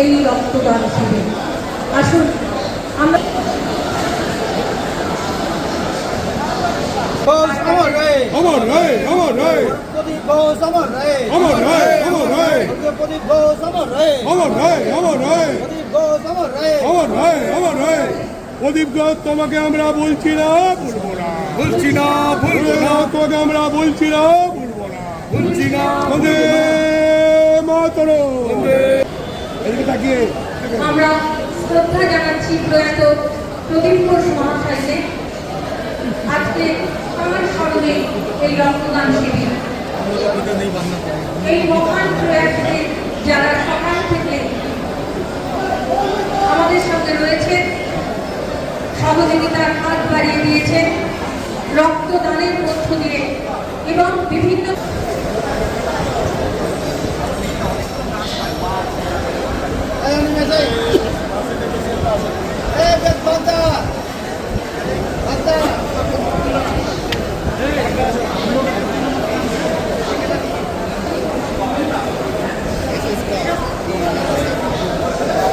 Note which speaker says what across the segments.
Speaker 1: এই রক্তদান শিবির। আসুন আমরা
Speaker 2: ঘোষ অমর রে।
Speaker 3: অমর রায় অমর রায়
Speaker 2: প্রদীপ ঘোষ অমর রে।
Speaker 3: অমর রায় অমর রায়
Speaker 2: প্রদীপ ঘোষ অমর রে।
Speaker 3: অমর রায় অমর রায়
Speaker 2: প্রদীপ ঘোষ অমর রে।
Speaker 3: অমর রায় অমর রায় প্রদীপ ঘোষ তোমাকে আমরা বলছি না না। বলছি না বলব না। তোমাকে আমরা বলছি না বলব না। বলছি না বন্দে মাতরম। এদিকে
Speaker 1: আমরা শ্রদ্ধা জানাচ্ছি প্রয়াত প্রদীপ ঘোষ মহাশয়কে। আজকে আমার স্মরণে এই রক্তদান শিবির। এই মহান প্রয়াসে যারা সকাল থেকে আমাদের সঙ্গে রয়েছে, সহযোগিতার হাত বাড়িয়ে দিয়েছেন রক্তদানের মধ্য দিয়ে এবং বিভিন্ন
Speaker 2: এই আমি মেসে এই বেদ বান্দা বান্দা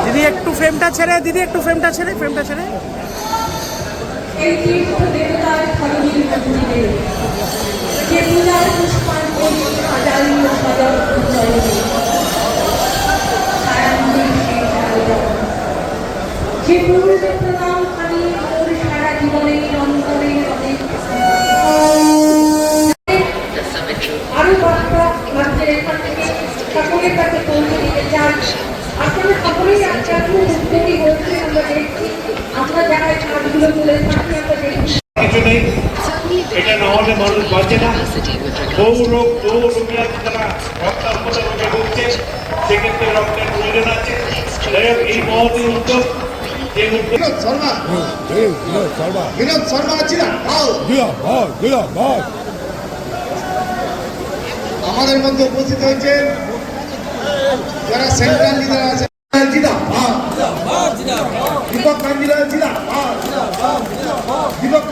Speaker 4: দিদি একটু ফ্রেমটা ছেড়ে দিদি একটু ফ্রেমটা ছেড়ে ফ্রেমটা ছেড়ে।
Speaker 1: খানি ওর সারা সকলের কাছে পৌঁছে চান আমরা দেখছি। আমরা যারা কাজগুলো
Speaker 5: না হলে মানুষ বাঁচে না। বহু রোগ, বহু রোগী আছে যারা রক্তাল্পতা রোগে ভুগছে। সেক্ষেত্রে রক্তের প্রয়োজন আছে। এই মহতী উদ্যোগ
Speaker 2: আমাদের মধ্যে উপস্থিত হয়েছেন যারা সেন্ট্রাল লিডার আছে দীপক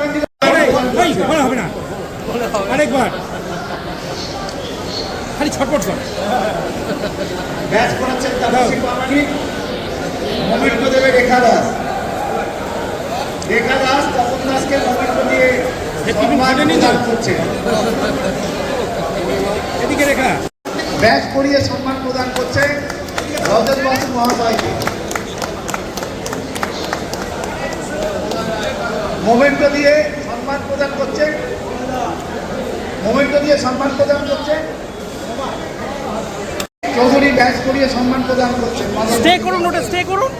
Speaker 3: হবে না ছটপট কর
Speaker 2: ব্যাচ দেবে রেখা দাস রেখা দাস তপন দাসকে মোমেন্ট দিয়ে সম্মান প্রদান করছে
Speaker 3: এদিকে রেখা
Speaker 2: ব্যাচ করিয়ে সম্মান প্রদান করছে রজত বাসু মহাশয়কে মোমেন্ট দিয়ে সম্মান প্রদান করছে। মোমেন্ট দিয়ে সম্মান প্রদান করছে। চৌধুরী ব্যাচ করিয়ে সম্মান প্রদান করছে।
Speaker 4: স্টে করুন ওটা স্টে করুন।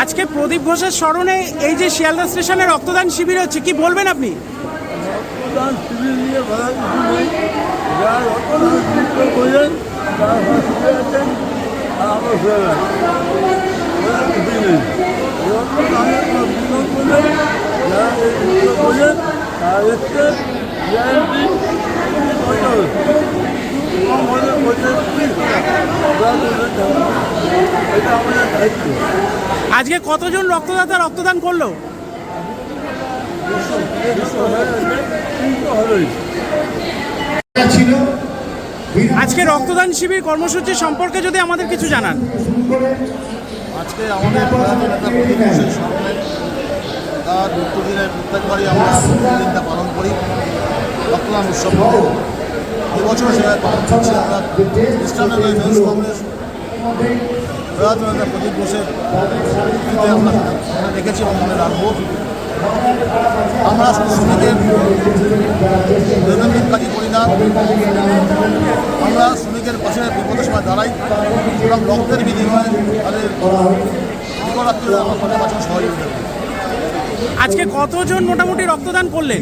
Speaker 4: আজকে প্রদীপ ঘোষের স্মরণে এই যে শিয়ালদা স্টেশনে রক্তদান শিবির হচ্ছে, কি বলবেন আপনি?
Speaker 6: রক্তদান আর বছর এটা আমাদের দায়িত্ব
Speaker 4: আজকে কতজন রক্তদাতা রক্তদান করল? আজকে রক্তদান শিবির কর্মসূচি সম্পর্কে যদি আমাদের কিছু জানান।
Speaker 7: আজকে আমাদের তার প্রত্যেকবারই আমরা পালন করি। রক্তদান উৎসব এবছর মেন্স কংগ্রেস প্রয়াত নেতা প্রদীপ ঘোষের আমরা রেখেছি এবং মনে রাখব আমরা শ্রমিকের দৈনন্দিন কাজই করি না আমরা শ্রমিকের পাশে বিপদের সময় দাঁড়াই এবং রক্তের বিনিময়ে তাদের বিকলাত্মীয় আমার পাশে বাঁচানো সহযোগিতা।
Speaker 4: আজকে কতজন মোটামুটি রক্তদান করলেন?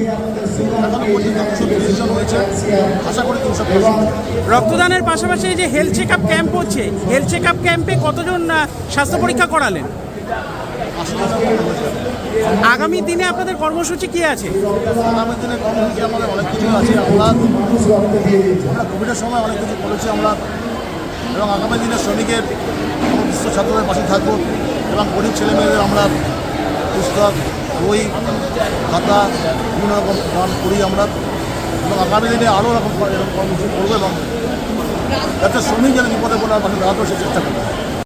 Speaker 4: রক্তদানের পাশাপাশি যে হেলথ চেক আপ ক্যাম্প হচ্ছে হেলথ চেক আপ ক্যাম্পে কতজন স্বাস্থ্য পরীক্ষা করালেন? আগামী দিনে আপনাদের কর্মসূচি কি আছে?
Speaker 7: আগামী দিনে কর্মসূচি আমাদের অনেক কিছু আছে আমরা কোভিডের সময় অনেক কিছু করেছি আমরা এবং আগামী দিনে শ্রমিকের বিশ্ব ছাত্রদের পাশে থাকব এবং গরিব ছেলেমেয়েদের আমরা পুস্তক, বই, খাতা বিভিন্ন রকম দান করি আমরা। এবং আগামী দিনে আরও রকম এরকম কর্মসূচি করব এবং যাতে শ্রমিক যেন বিপদে পড়ে আমাদের দাঁড়াতে সে চেষ্টা করব।